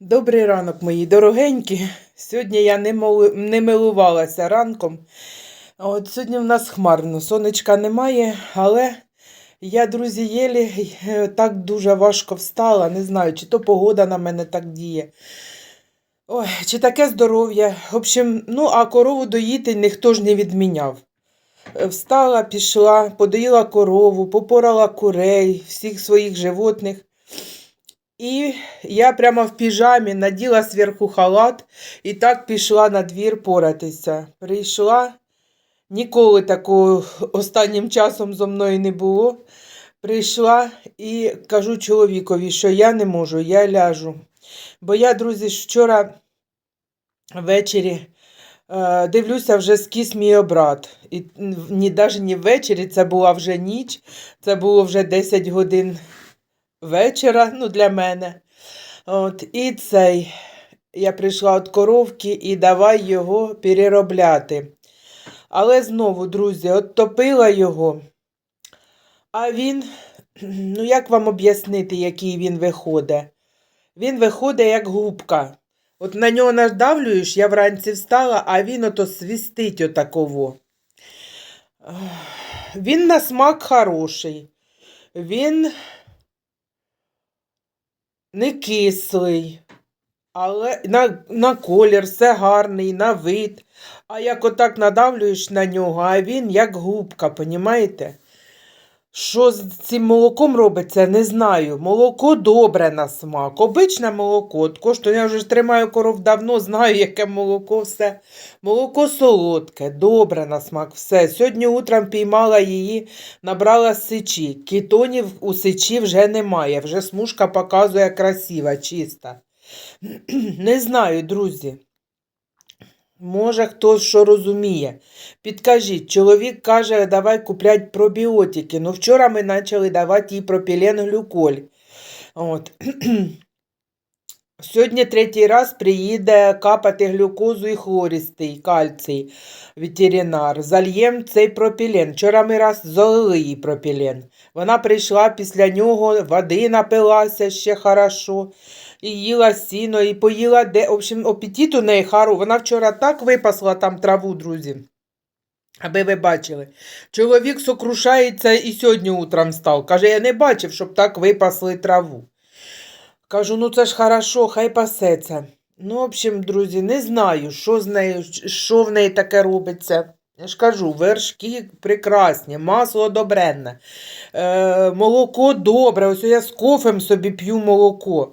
Добрий ранок, мої дорогенькі. Сьогодні я не, моли- не милувалася ранком. От сьогодні в нас хмарно, сонечка немає, але я, друзі, єлі е, так дуже важко встала. Не знаю, чи то погода на мене так діє. Ой, чи таке здоров'я. В общем, ну, а корову доїти ніхто ж не відміняв. Е, Встала, пішла, подоїла корову, попорала курей, всіх своїх животних. І я прямо в піжамі наділа зверху халат і так пішла на двір поратися. Прийшла, ніколи такого останнім часом зо мною не було. Прийшла і кажу чоловікові, що я не можу, я ляжу. Бо я, друзі, вчора ввечері е, дивлюся, вже скіс мій обрат. І ні, навіть не ввечері, це була вже ніч, це було вже 10 годин вечора, ну, для мене. От, і цей, я прийшла від коровки і давай його переробляти. Але знову, друзі, от його, а він, ну як вам об'яснити, який він виходить? Він виходить як губка. От на нього надавлюєш, я вранці встала, а він ото свістить отаково. Він на смак хороший. Він не кислий, але на, на колір все гарний, на вид. А як отак надавлюєш на нього, а він як губка, понімаєте? Що з цим молоком робиться, не знаю. Молоко добре на смак. Обичне молоко. Коштує, я вже тримаю коров давно, знаю, яке молоко все. Молоко солодке, добре на смак, все. Сьогодні утром піймала її, набрала сичі. Кітонів у сичі вже немає. Вже смужка показує красива, чиста. Не знаю, друзі. Може, хтось що розуміє. Підкажіть, чоловік каже, давай куплять пробіотики. Ну, вчора ми почали давати їй пропілен глюколь. От. Сьогодні третій раз приїде капати глюкозу і хлористий кальцій ветеринар. Зальєм цей пропілен. Вчора ми раз залили їй пропілен. Вона прийшла після нього, води напилася ще хорошо, і їла сіно, і поїла де. В общем, апетит у неї хару. Вона вчора так випасла там траву, друзі. Аби ви бачили. Чоловік сокрушається і сьогодні утром став. Каже, я не бачив, щоб так випасли траву. Кажу, ну це ж хорошо, хай пасеться. Ну, в общем, друзі, не знаю, що з нею, що в неї таке робиться. Я ж кажу, вершки прекрасні, масло добренне, е, молоко добре. Ось я з кофем собі п'ю молоко.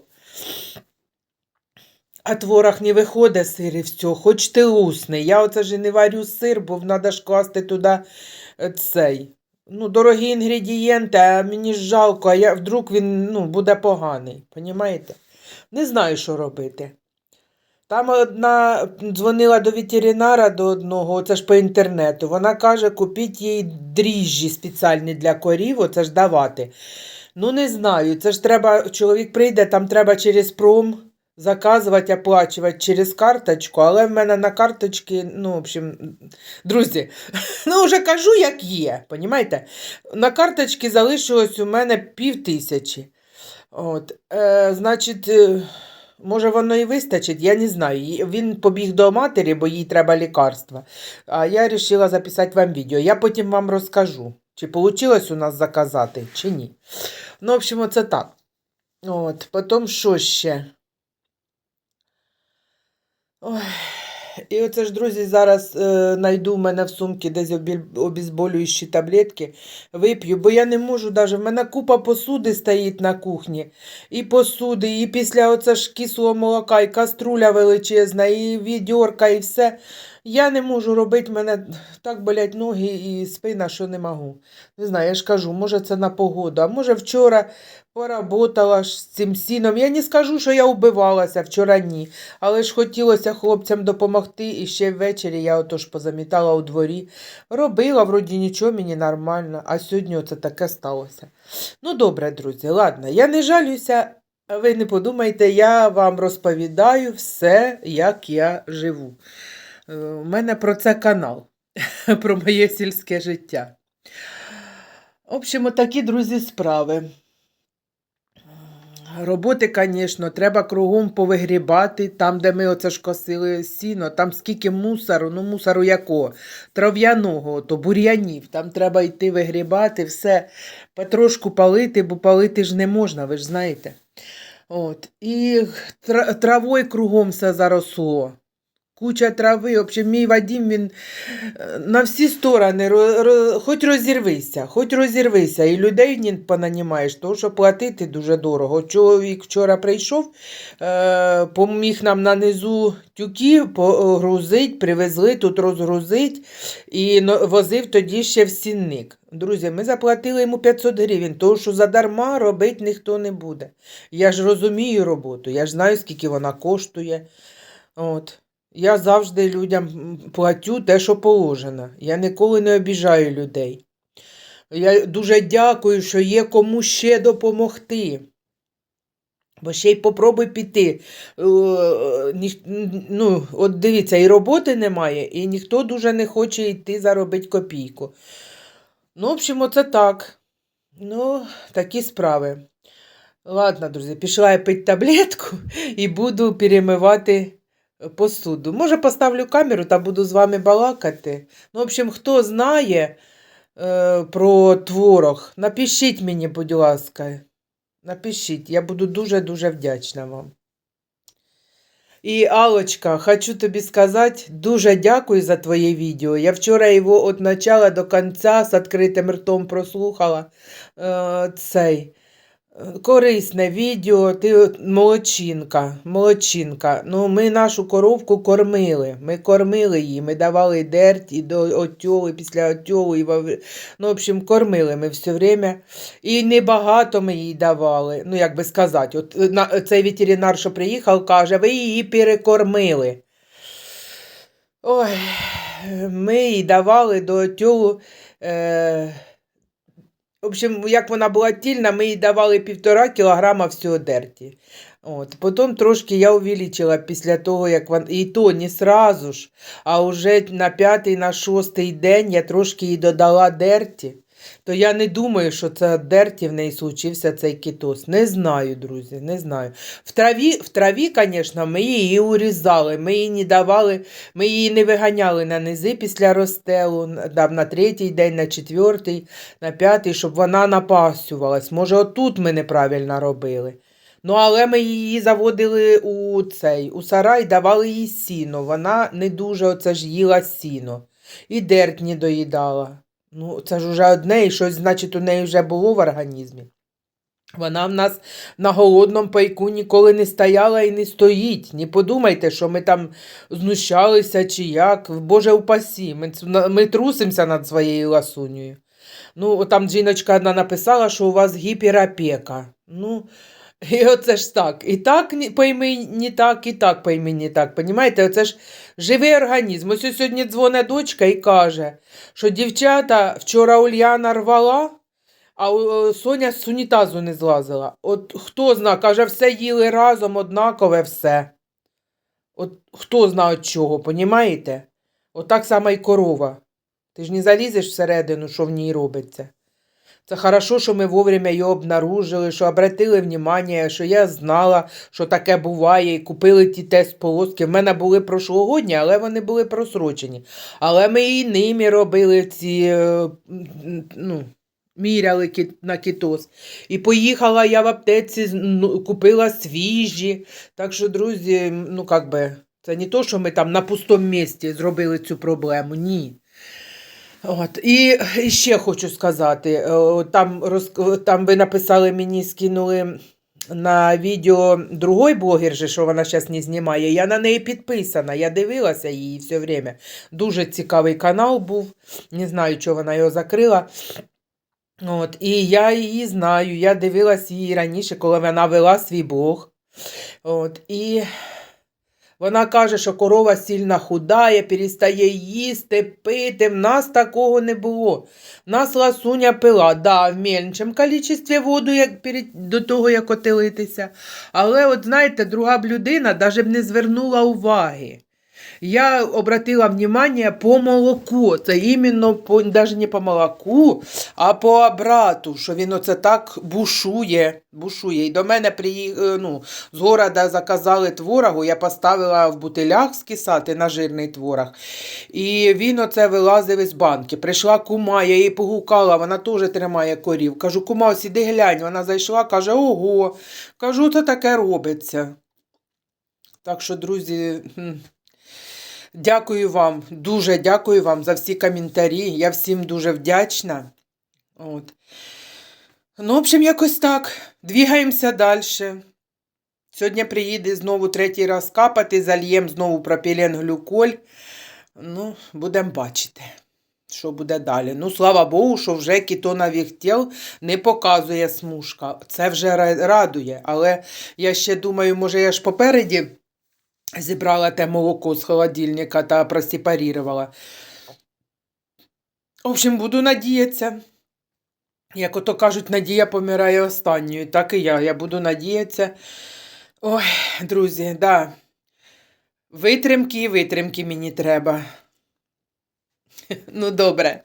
А творог не виходить сир і все, хоч ти лусний. Я оце ж не варю сир, бо треба ж класти туди е, цей. Ну, дорогі інгредієнти, а мені жалко, а я, вдруг він ну, буде поганий. Понімаєте? Не знаю, що робити. Там одна дзвонила до ветеринара до одного, це ж по інтернету. Вона каже, купіть їй дріжджі спеціальні для корів, оце ж давати. Ну, не знаю. Це ж треба, чоловік прийде, там треба через пром заказувати, оплачувати через карточку, але в мене на карточці, ну, в общем, друзі, ну, вже кажу, як є, понімаєте? На карточці залишилось у мене пів тисячі. От, е, значить, е, може воно і вистачить, я не знаю. Він побіг до матері, бо їй треба лікарства. А я вирішила записати вам відео. Я потім вам розкажу, чи вийшло у нас заказати, чи ні. Ну, в общем, це так. От, потім що ще? Ой. І оце ж, друзі, зараз е, знайду в мене в сумці десь обезболюючі таблетки, вип'ю, бо я не можу даже. В мене купа посуди стоїть на кухні. І посуди, і після оце ж кислого молока, і каструля величезна, і відьорка, і все. Я не можу робити, мене так болять ноги і спина, що не можу. Не знаю, я ж кажу, може це на погоду, а може вчора поработала ж з цим сіном. Я не скажу, що я вбивалася, вчора ні. Але ж хотілося хлопцям допомогти, і ще ввечері я отож позамітала у дворі. Робила, вроді нічого, мені нормально, а сьогодні оце таке сталося. Ну, добре, друзі, ладно, я не жалюся, ви не подумайте, я вам розповідаю все, як я живу. Е, У мене про це канал, про моє сільське життя. В общем, такі, друзі, справи. Роботи, звісно, треба кругом повигрібати, там, де ми оце ж косили сіно, там скільки мусору, ну мусору якого? Трав'яного, то бур'янів, там треба йти вигрібати, все потрошку палити, бо палити ж не можна, ви ж знаєте. От. І травою кругом все заросло. Куча трави. В мій Вадим, він е, на всі сторони, ро- ро- хоч розірвися, хоч розірвися. І людей не понанімаєш, тому що платити дуже дорого. Чоловік вчора прийшов, е, поміг нам на низу тюки погрузить, привезли, тут розгрузить і возив тоді ще в сінник. Друзі, ми заплатили йому 500 гривень, тому що задарма робити ніхто не буде. Я ж розумію роботу, я ж знаю, скільки вона коштує. От. Я завжди людям платю те, що положено. Я ніколи не обіжаю людей. Я дуже дякую, що є кому ще допомогти. Бо ще й попробуй піти. Е, Ну, от дивіться, і роботи немає, і ніхто дуже не хоче йти заробити копійку. Ну, в общем, оце так. Ну, такі справи. Ладно, друзі, пішла я пити таблетку і буду перемивати посуду. Може, поставлю камеру та буду з вами балакати. Ну, в общем, хто знає е, про творог, напишіть мені, будь ласка. Напишіть, я буду дуже-дуже вдячна вам. І Алочка, хочу тобі сказати, дуже дякую за твоє відео. Я вчора його від начала до кінця з відкритим ртом прослухала. Е, цей. Корисне відео, ти от молодчинка, молодчинка. Ну, ми нашу коровку кормили. Ми кормили її, ми давали дерть і до отьоли, після отьоли. І во... вр- Ну, в общем, кормили ми все время. І небагато ми їй давали. Ну, як би сказати, от на, цей ветеринар, що приїхав, каже, ви її перекормили. Ой, ми їй давали до отьолу. Е... Общем, як вона була тільна, ми їй давали півтора кілограма всього дерті. От. Потім трошки я увеличила після того, як вона. І то не сразу ж, а вже на п'ятий, на шостий день я трошки їй додала дерті. То я не думаю, що це дерті в неї случився цей кітоз. Не знаю, друзі, не знаю. В траві, в траві, звісно, ми її урізали, ми їй не давали, ми її не виганяли на низи після розстелу, на третій день, на четвертий, на п'ятий, щоб вона напасювалась. Може, отут ми неправильно робили. Ну, але ми її заводили у цей, у сарай, давали їй сіно. Вона не дуже оце ж їла сіно. І дерть не доїдала. Ну, це ж уже одне, і щось, значить, у неї вже було в організмі. Вона в нас на голодному пайку ніколи не стояла і не стоїть. Не подумайте, що ми там знущалися чи як. Боже упасі, ми, ми трусимося над своєю ласунею. Ну, там жіночка одна написала, що у вас гіперопека. Ну, і оце ж так. І так пойми не так, і так пойми не так. Понімаєте, оце ж живий організм. Ось сьогодні дзвоне дочка і каже, що дівчата вчора Ульяна рвала, а е, Соня з унітазу не злазила. От хто зна, каже, все їли разом, однакове все. От хто зна від чого, понімаєте? От так само і корова. Ти ж не залізеш всередину, що в ній робиться. Це хорошо, що ми вовремя його обнаружили, що обратили внимание, що я знала, що таке буває, і купили ті тест полоски. В мене були прошлогодні, але вони були просрочені. Але ми і ними робили ці, е, ну, міряли на кітоз. І поїхала я в аптеці, ну, купила свіжі. Так що, друзі, ну як би, це не то, що ми там на пустому місці зробили цю проблему. Ні. От. І, ще хочу сказати, е, там, роз, там ви написали мені, скинули на відео другой блогер, що вона зараз не знімає. Я на неї підписана, я дивилася її все время. Дуже цікавий канал був. Не знаю, чого вона його закрила. От, і я її знаю, я дивилась її раніше, коли вона вела свій блог. От, і вона каже, що корова сильно худає, перестає їсти, пити. В нас такого не було. Нас ласуня пила, да, в меншому кількості воду, як перед, до того, як отелитися. Але, от знаєте, друга б людина навіть б не звернула уваги. Я обратила внимание по молоку. Це іменно по, навіть не по молоку, а по обрату, що він оце так бушує. бушує. І до мене приї... е, ну, з города заказали творогу, я поставила в бутилях скисати на жирний творог. І він оце вилазив із банки. Прийшла кума, я її погукала, вона теж тримає корів. Кажу, кума, ось глянь. Вона зайшла, каже, ого. Кажу, то таке робиться. Так що, друзі, дякую вам, дуже дякую вам за всі коментарі. Я всім дуже вдячна. От. Ну, в общем, якось так. Двігаємося далі. Сьогодні приїде знову третій раз капати, зальєм знову пропілен глюколь. Ну, будемо бачити, що буде далі. Ну, слава Богу, що вже кетонових тіл не показує смужка. Це вже радує. Але я ще думаю, може, я ж попереді зібрала те молоко з холодильника та просепарірувала. В общем, буду надіятися. Як ото кажуть, надія помирає останньою. Так і я. Я буду надіятися. Ой, друзі, да. Витримки і витримки мені треба. Ну, добре.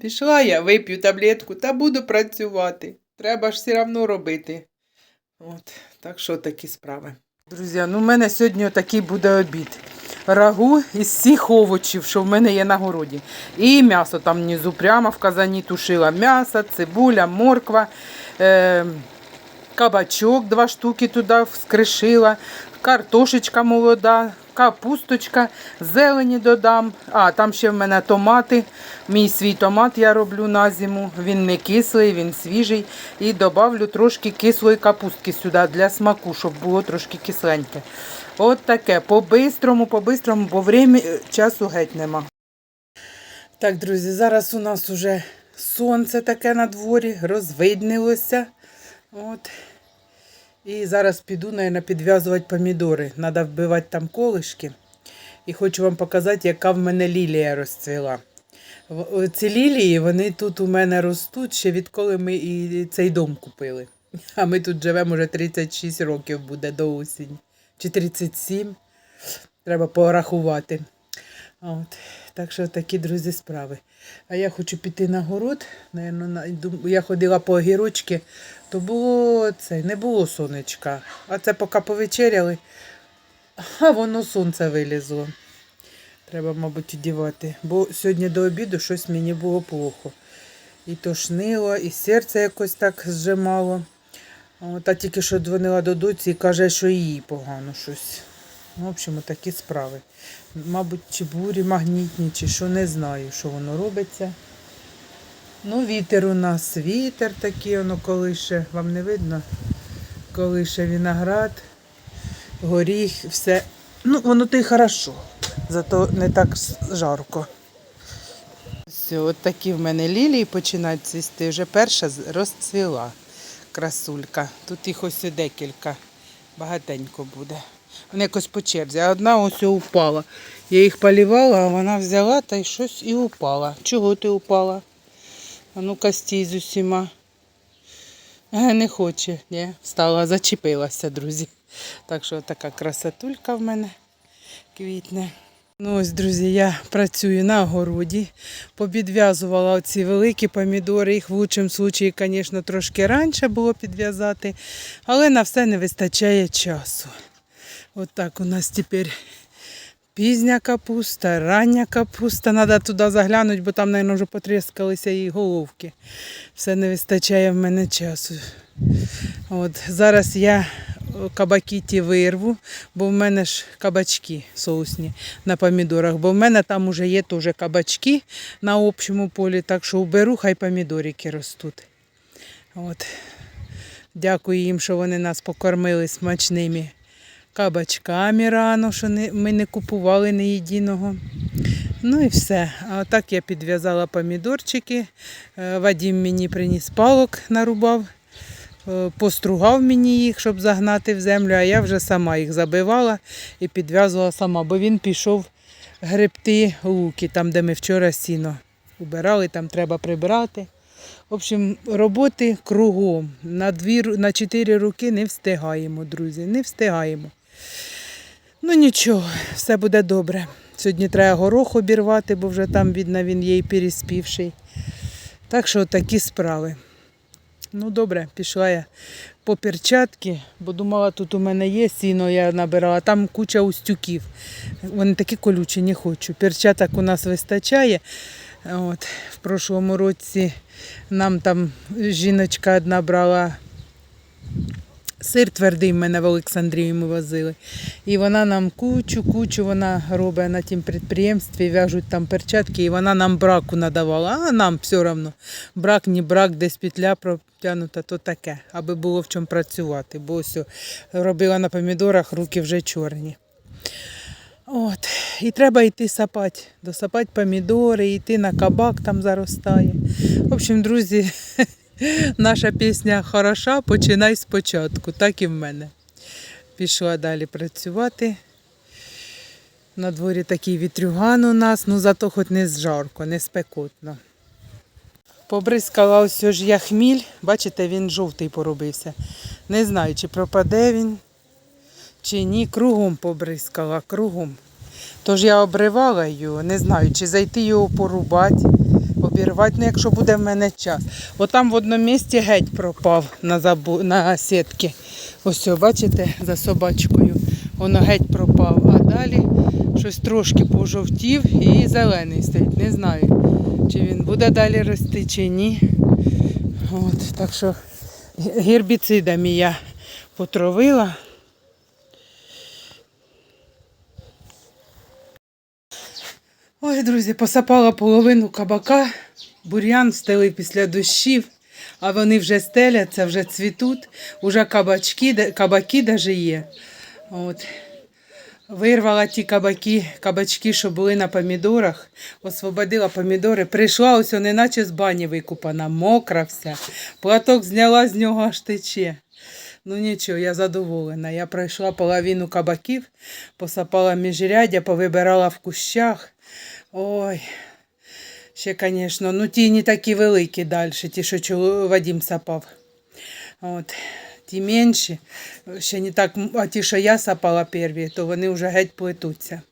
Пішла я, вип'ю таблетку та буду працювати. Треба ж все одно робити. От, так що такі справи. Друзі, ну в мене сьогодні такий буде обід. Рагу із всіх овочів, що в мене є на городі. І м'ясо там внизу прямо в казані тушила. М'ясо, цибуля, морква, е, кабачок два штуки туди вскришила, картошечка молода, капусточка, зелені додам. А, там ще в мене томати. Мій свій томат я роблю на зиму. Він не кислий, він свіжий. І додавлю трошки кислої капустки сюди для смаку, щоб було трошки кисленьке. От таке. По-бистрому, по-бистрому, бо время е, часу геть нема. Так, друзі, зараз у нас уже сонце таке на дворі, розвиднилося. От. І зараз піду, мабуть, підв'язувати помідори. Треба вбивати там колишки. І хочу вам показати, яка в мене лілія розцвіла. Ці лілії, вони тут у мене ростуть ще відколи ми і цей дом купили. А ми тут живемо вже 36 років буде до осені. Чи 37. Треба порахувати. От. Так що такі, друзі, справи. А я хочу піти на город. Я ходила по огірочки, то було це, не було сонечка. А це поки повечеряли, а воно сонце вилізло. Треба, мабуть, одівати. Бо сьогодні до обіду щось мені було плохо. І тошнило, і серце якось так зжимало. От, а тільки що дзвонила до доці і каже, що їй погано щось. В общем, такі справи. Мабуть, чи бурі магнітні, чи що, не знаю, що воно робиться. Ну, вітер у нас, вітер такий, воно колише, вам не видно? Колише виноград, горіх, все. Ну, воно то й хорошо, зато не так жарко. Все, от такі в мене лілії починають цвісти. Вже перша розцвіла красулька. Тут їх ось декілька. Багатенько буде. Вони якось по черзі. А одна ось упала. Я їх полівала, а вона взяла та й щось і упала. Чого ти упала? А ну-ка з усіма. Не хоче, ні, встала, зачепилася, друзі. Так що така красотулька в мене квітне. Ну ось, друзі, я працюю на огороді. Попідв'язувала оці великі помідори. Їх в лучшому випадку, звісно, трошки раніше було підв'язати, але на все не вистачає часу. От так у нас тепер пізня капуста, рання капуста. Треба туди заглянути, бо там, мабуть, вже потріскалися її головки. Все не вистачає в мене часу. От, зараз я о, кабаки ті вирву, бо в мене ж кабачки соусні на помідорах, бо в мене там вже є теж кабачки на общому полі, так що уберу, хай помідорики ростуть. От. Дякую їм, що вони нас покормили смачними кабачками рано, що не, ми не купували ні єдиного. Ну і все. А отак я підв'язала помідорчики. Е, Вадім мені приніс палок, нарубав, е, постругав мені їх, щоб загнати в землю, а я вже сама їх забивала і підв'язувала сама, бо він пішов гребти луки, там, де ми вчора сіно убирали, там треба прибирати. В общем, роботи кругом. На, дві, на чотири роки не встигаємо, друзі, не встигаємо. Ну нічого, все буде добре. Сьогодні треба горох обірвати, бо вже там, видно, він є і переспівший. Так що такі справи. Ну, добре, пішла я по перчатки, бо думала, тут у мене є сіно, я набирала, там куча устюків. Вони такі колючі, не хочу. Перчаток у нас вистачає. От, в прошлому році нам там жіночка одна брала сир твердий в мене в Олександрії ми возили. І вона нам кучу, кучу вона робить на тім підприємстві, в'яжуть там перчатки, і вона нам браку надавала, а нам все одно. Брак, не брак, десь петля протягнута, то таке, аби було в чому працювати. Бо ось робила на помідорах, руки вже чорні. От. І треба йти сапати, досапати помідори, йти на кабак там заростає. В общем, друзі, наша пісня хороша, починай спочатку, так і в мене. Пішла далі працювати. На дворі такий вітрюган у нас, ну зато хоч не жарко, не спекотно. Побризкала ось ж я хміль, бачите, він жовтий поробився. Не знаю, чи пропаде він, чи ні. Кругом побризкала, кругом. Тож я обривала його, не знаю, чи зайти його порубати, обірвати, ну якщо буде в мене час. Отам в одному місці геть пропав на, забу... на сітки. Ось, бачите, за собачкою. Воно геть пропав. А далі щось трошки пожовтів і зелений стоїть. Не знаю, чи він буде далі рости, чи ні. От, так що гербіцидами я потравила. Ой, друзі, посапала половину кабака, бур'ян стелив після дощів, а вони вже стеляться, вже цвітуть, уже кабачки, кабаки даже є. От. Вирвала ті кабаки, кабачки, що були на помідорах, освободила помідори. Прийшла ось не наче з бані викупана, мокра вся. Платок зняла з нього аж тече. Ну нічого, я задоволена. Я пройшла половину кабаків, посапала міжрядя, повибирала в кущах. Ой, ще, звісно, ну ті не такі великі далі, ті, що Вадим сапав. От. Ті менші, ще не так, а ті, що я сапала перві, то вони вже геть плетуться.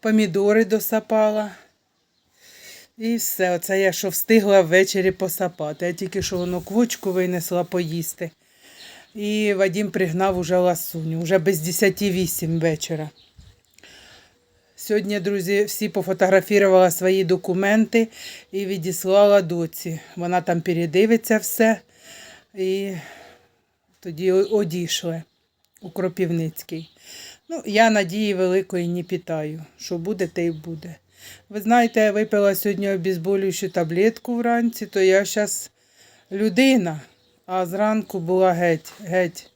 Помідори досапала. І все, оце я що встигла ввечері посапати. Я тільки що воно квочку винесла поїсти. І Вадим пригнав уже ласуню, вже без 10 вечора. Сьогодні, друзі, всі пофотографувала свої документи і відіслала доці. Вона там передивиться все. І тоді одійшли у Кропівницький. Ну, я надії великої не питаю. Що буде, те й буде. Ви знаєте, я випила сьогодні обезболюючу таблетку вранці, то я зараз людина, а зранку була геть, геть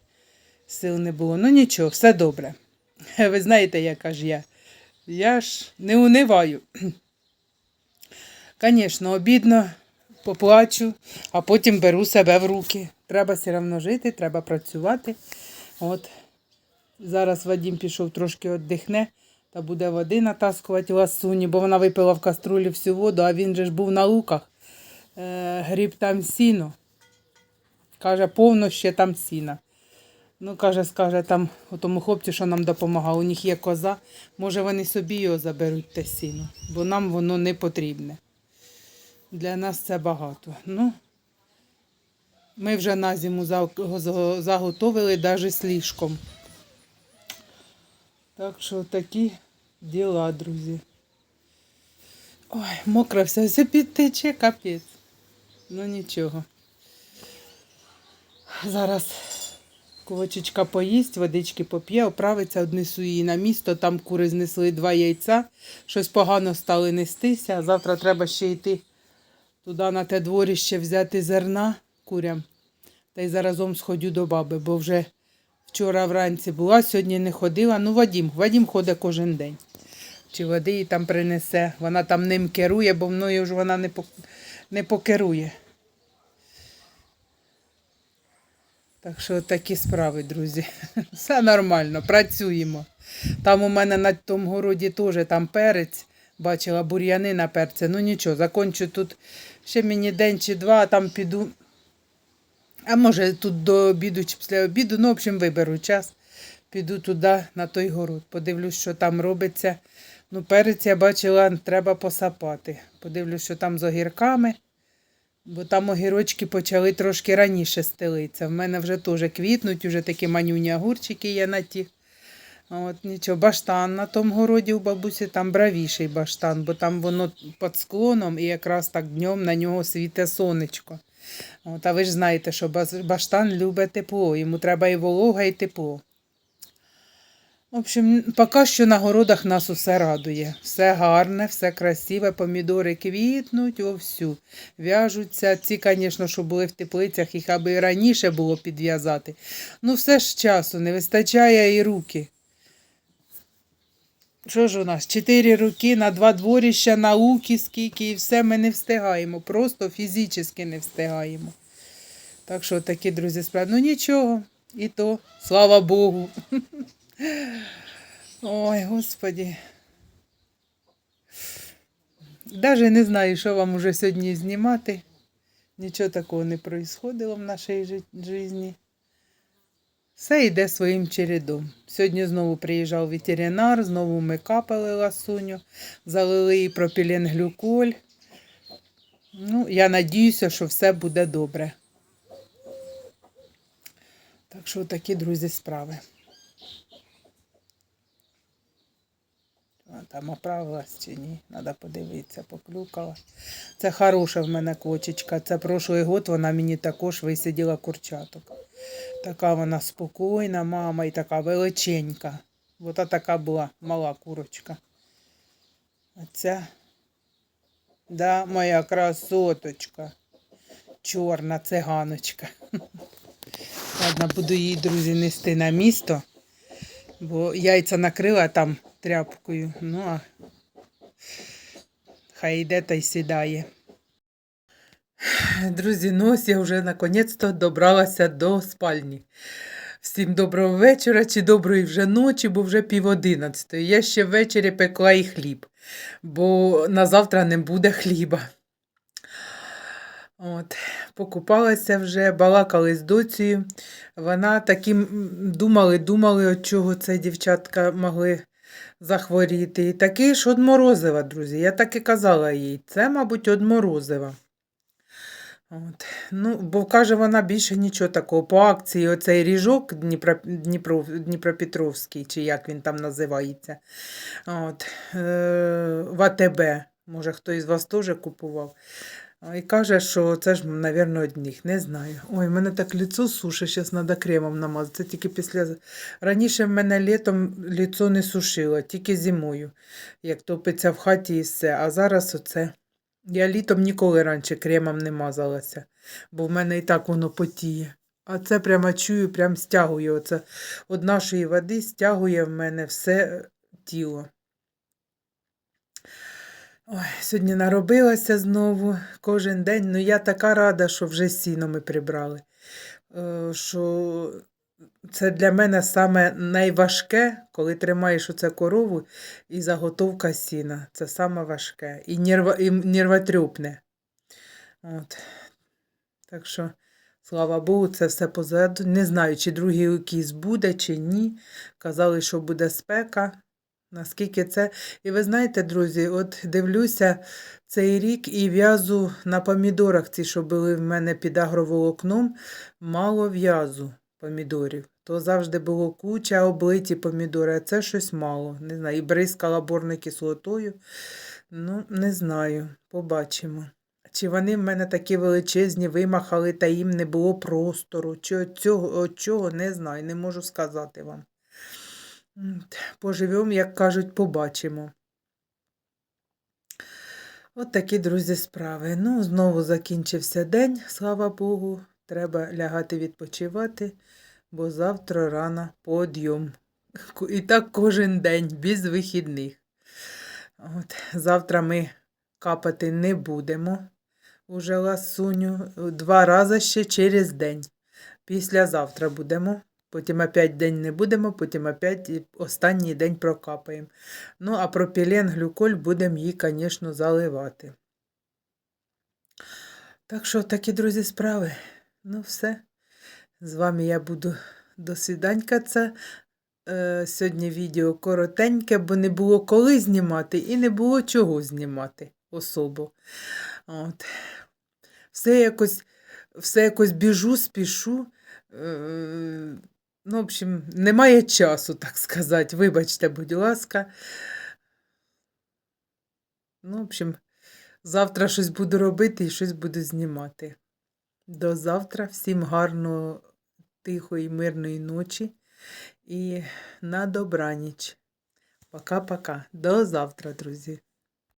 сил не було. Ну нічого, все добре. Ви знаєте, яка ж я. Я ж не униваю. Звісно, обідно, поплачу, а потім беру себе в руки. Треба все одно жити, треба працювати. От. Зараз Вадим пішов трошки віддихне та буде води натаскувати ласуні, бо вона випила в каструлі всю воду, а він же ж був на луках. Е, гріб там сіно. Каже, повно ще там сіна. Ну, каже, скаже там тому хлопцю, що нам допомагав, у них є коза, може вони собі його заберуть те сіно, бо нам воно не потрібне. Для нас це багато. Ну, ми вже на зиму за- за- заготовили навіть з ліжком. Так що такі діла, друзі. Ой, мокра вся, все підтече, капець. Ну нічого. Зараз Ковачечка поїсть, водички поп'є, оправиться, однесу її на місто. Там кури знесли два яйця. Щось погано стали нестися. Завтра треба ще йти туди на те дворіще взяти зерна курям. Та й заразом сходю до баби, бо вже вчора вранці була, сьогодні не ходила. Ну, Вадім, Вадім ходить кожен день. Чи води їй там принесе. Вона там ним керує, бо мною ж вона не, по- не покерує. Так що такі справи, друзі. Все нормально, працюємо. Там у мене на тому городі теж там перець. Бачила бур'яни на перце. Ну нічого, закончу тут ще мені день чи два, а там піду А може тут до обіду чи після обіду, ну, в общем, виберу час. Піду туди, на той город. Подивлюсь, що там робиться. Ну, перець я бачила, треба посапати. Подивлюсь, що там з огірками. Бо там огірочки почали трошки раніше стелитися. В мене вже теж квітнуть, вже такі манюні огурчики є на ті. От нічого, баштан на тому городі у бабусі, там бравіший баштан, бо там воно під склоном і якраз так днем на нього світе сонечко. От, а ви ж знаєте, що баштан любить тепло, йому треба і волога, і тепло. В общем, поки що на городах нас усе радує. Все гарне, все красиве, помідори квітнуть вовсю, в'яжуться. Ці, звісно, що були в теплицях, їх аби раніше було підв'язати. Ну, все ж часу, не вистачає і руки. Що ж у нас? Чотири руки на два дворіща, науки скільки, і все ми не встигаємо. Просто фізично не встигаємо. Так що такі, друзі, справді. Ну нічого, і то, слава Богу. Ой, Господі. Даже не знаю, що вам уже сьогодні знімати. Нічого такого не происходило в нашій житті. Все йде своїм чередом. Сьогодні знову приїжджав ветеринар, знову ми капали ласуню, залили їй пропіленглюколь. Ну, я надіюся, що все буде добре. Так що такі, друзі, справи. Там оправилась чи ні? Треба подивитися, поклюкала. Це хороша в мене кочечка. Це прошлий год вона мені також висиділа курчаток. Така вона спокійна, мама, і така величенька. Ота така була мала курочка. А ця, да, моя красоточка. Чорна циганочка. Ладно, буду її, друзі, нести на місто, бо яйця накрила там тряпкою. Ну, а хай йде та й сідає. Друзі, ну ось я вже наконець-то добралася до спальні. Всім доброго вечора чи доброї вже ночі, бо вже пів одинадцятої. Я ще ввечері пекла і хліб, бо на завтра не буде хліба. От, покупалася вже, балакали з доцею. Вона таким думали, думали, от чого це дівчатка могли захворіти. І таки ж од морозива, друзі. Я так і казала їй, це, мабуть, од морозива. От. Ну, бо каже, вона більше нічого такого. По акції оцей ріжок Дніпро, Дніпро, Дніпропетровський, чи як він там називається. От. Е, в АТБ. Може, хтось з вас теж купував. І каже, що це ж, мабуть, одних, не знаю. Ой, в мене так лицо сушить, зараз треба кремом намазати. Тільки після. Раніше в мене літом лицо не сушило, тільки зимою, як топиться в хаті і все. А зараз оце. Я літом ніколи раніше кремом не мазалася, бо в мене і так воно потіє. А це прямо чую, прям стягує. Оце від нашої води стягує в мене все тіло. Ой, сьогодні наробилася знову кожен день. Ну я така рада, що вже сіно ми прибрали. Е, Що це для мене саме найважке, коли тримаєш оце корову і заготовка сіна. Це саме важке. І, нерва, і нервотрюпне. От. Так що, слава Богу, це все позаду. Не знаю, чи другий укіс буде, чи ні. Казали, що буде спека. Наскільки це. І ви знаєте, друзі, от дивлюся цей рік і в'язу на помідорах, ці, що були в мене під агроволокном, мало в'язу помідорів. То завжди було куча облиті помідори, а це щось мало. Не знаю, і бризкала борною кислотою. Ну, не знаю, побачимо. Чи вони в мене такі величезні вимахали, та їм не було простору. Чи от чого, не знаю, не можу сказати вам. Поживемо, як кажуть, побачимо. От такі, друзі, справи. Ну, знову закінчився день, слава Богу. Треба лягати відпочивати, бо завтра рано подйом. І так кожен день, без вихідних. От, завтра ми капати не будемо. Уже ласуню. Два рази ще через день. Післязавтра будемо. Потім опять день не будемо, потім опять останній день прокапаємо. Ну, а пропілен глюколь будемо її, звісно, заливати. Так що такі, друзі, справи. Ну, все. З вами я буду до свіданька. Це е, сьогодні відео коротеньке, бо не було коли знімати і не було чого знімати особо. От. Все якось, все якось біжу, спішу. Е, ну, в общем, немає часу, так сказати. Вибачте, будь ласка. Ну, в общем, завтра щось буду робити і щось буду знімати. До завтра. Всім гарного, тихої, мирної ночі і на добраніч. Пока-пока. До завтра, друзі.